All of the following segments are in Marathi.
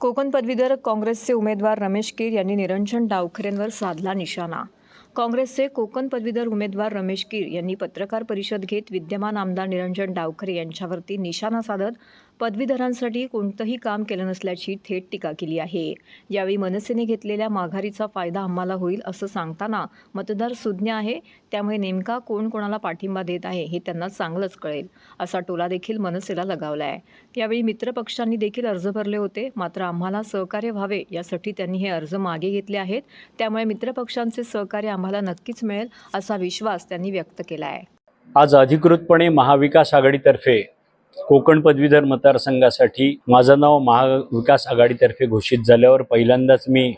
कोकण पदवीधर काँग्रेसचे उमेदवार रमेश कीर यांनी निरंजन डावखरेंवर साधला निशाणा. काँग्रेसचे कोकण पदवीधर उमेदवार रमेश कीर यांनी पत्रकार परिषद घेत विद्यमान आमदार निरंजन डावखरे यांच्यावरती निशाणा साधत पदवीधरांसाठी कोणतंही काम केलं नसल्याची थेट टीका केली आहे. यावेळी मनसेने घेतलेल्या माघारीचा फायदा आम्हाला होईल असं सांगताना मतदार सुज्ञ आहे. त्यामुळे नेमका कोण कोणाला पाठिंबा देत आहे हे त्यांना चांगलंच कळेल असा टोला देखील मनसेला लगावला आहे यावेळी मित्रपक्षांनी देखील अर्ज भरले होते. मात्र आम्हाला सहकार्य व्हावे यासाठी त्यांनी हे अर्ज मागे घेतले आहेत. त्यामुळे मित्रपक्षांचे सहकार्य आम्हाला नक्कीच मिळेल असा विश्वास त्यांनी व्यक्त केला आहे आज अधिकृतपणे महाविकास आघाडीतर्फे कोकण पदवीधर मतदारसंघासाठी माझं नाव महाविकास आघाडीतर्फे घोषित झाल्यावर पहिल्यांदाच मी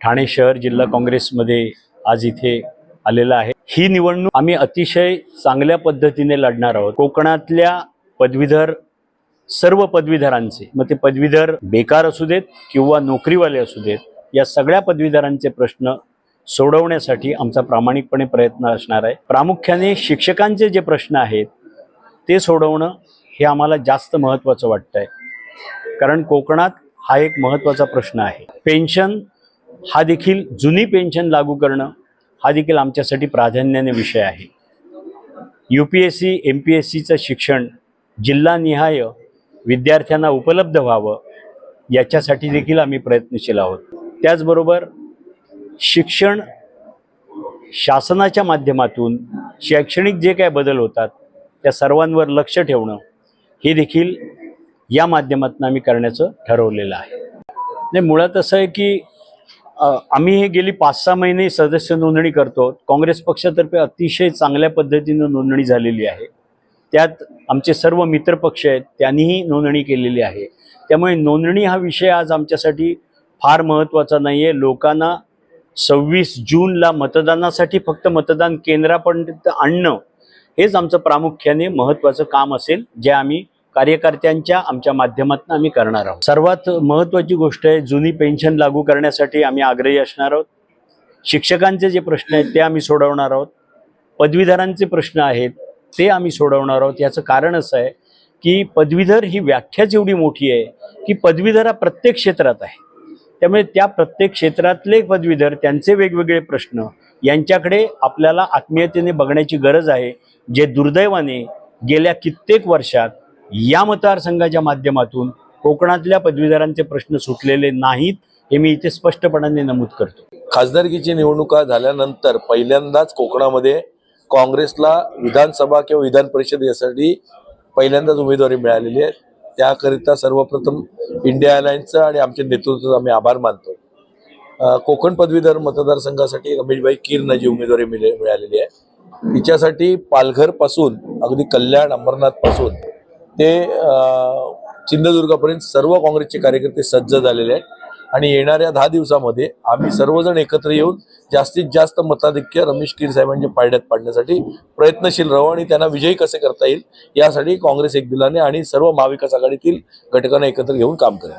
ठाणे शहर जिल्हा काँग्रेसमध्ये आज इथे आलेला आहे. ही निवडणूक आम्ही अतिशय चांगल्या पद्धतीने लढणार आहोत. कोकणातल्या पदवीधर सर्व पदवीधरांचे मग ते पदवीधर बेकार असू देत किंवा नोकरीवाले असू देत या सगळ्या पदवीधरांचे प्रश्न सोडवण्यासाठी आमचा प्रामाणिकपणे प्रयत्न असणार आहे. प्रामुख्याने शिक्षकांचे जे प्रश्न आहेत ते सोडवणं हे आम्हाला जास्त महत्त्वाचं वाटतं आहे कारण कोकणात हा एक महत्त्वाचा प्रश्न आहे. पेन्शन हा देखील जुनी पेन्शन लागू करणं हा देखील आमच्यासाठी प्राधान्याने विषय आहे. U P S C M P S सीचं शिक्षण जिल्हानिहाय विद्यार्थ्यांना उपलब्ध व्हावं याच्यासाठी देखील आम्ही प्रयत्नशील आहोत. त्याचबरोबर शिक्षण शासनाच्या माध्यमातून शैक्षणिक जे काय बदल होतात त्या सर्वांवर लक्ष ठेवणं हे देखील या माध्यमातून आम्ही करण्याचं ठरवलेलं आहे. नाही मुळात असं आहे की आम्ही हे गेली पाच सहा महिने सदस्य नोंदणी करतो. काँग्रेस पक्षातर्फे अतिशय चांगल्या पद्धतीनं नोंदणी झालेली आहे. त्यात आमचे सर्व मित्रपक्ष आहेत त्यांनीही नोंदणी केलेली आहे. त्यामुळे नोंदणी हा विषय आज आमच्यासाठी फार महत्त्वाचा नाही आहे लोकांना सव्वीस जूनला मतदानासाठी फक्त मतदान केंद्रापर्यंत आणणं हेच आमचं प्रामुख्याने महत्त्वाचं काम असेल जे आम्ही कार्यकर्त्यांच्या आमच्या माध्यमातून आम्ही करणार आहोत. सर्वात महत्त्वाची गोष्ट आहे जुनी पेन्शन लागू करण्यासाठी आम्ही आग्रही असणार आहोत. शिक्षकांचे जे प्रश्न आहेत ते आम्ही सोडवणार आहोत. पदवीधरांचे प्रश्न आहेत ते आम्ही सोडवणार आहोत. याचं कारण असं आहे की पदवीधर ही व्याख्याच एवढी मोठी आहे की पदवीधर हा प्रत्येक क्षेत्रात आहे. त्यामुळे त्या प्रत्येक क्षेत्रातले पदवीधर त्यांचे वेगवेगळे प्रश्न यांच्याकडे आपल्याला आत्मीयतेने बघण्याची गरज आहे. जे दुर्दैवाने गेल्या कित्येक वर्षात या मतदारसंघाच्या माध्यमातून कोकणातल्या पदवीधरांचे प्रश्न सुटलेले नाहीत हे मी इथे स्पष्टपणाने नमूद करतो. खासदारकीची निवडणुका झाल्यानंतर पहिल्यांदाच कोकणामध्ये काँग्रेसला विधानसभा किंवा विधान परिषद यासाठी पहिल्यांदाच उमेदवारी मिळालेली आहे. त्याकरिता सर्वप्रथम इंडिया अलायन्सचं आणि आमच्या नेतृत्वाचा आम्ही आभार मानतो. कोकण पदवीधर मतदारसंघासाठी रमेशभाई किरण जी उमेदवारी मिळे मिळालेली आहे. तिच्यासाठी पालघरपासून अगदी कल्याण अंबरनाथपासून ते अं, सिंधुदुर्गापर्यंत सर्व काँग्रेसचे कार्यकर्ते सज्ज झालेले आहेत. आणि येणाऱ्या दहा दिवसामध्ये आम्ही सर्वजण एकत्र येऊन जास्तीत जास्त मताधिक्य रमेश किर साहेबांच्या पायड्यात पाडण्यासाठी प्रयत्नशील राहू आणि त्यांना विजयी कसे करता येईल यासाठी काँग्रेस एक दिलाने आणि सर्व महाविकास आघाडीतील घटकांना एकत्र घेऊन काम करेल.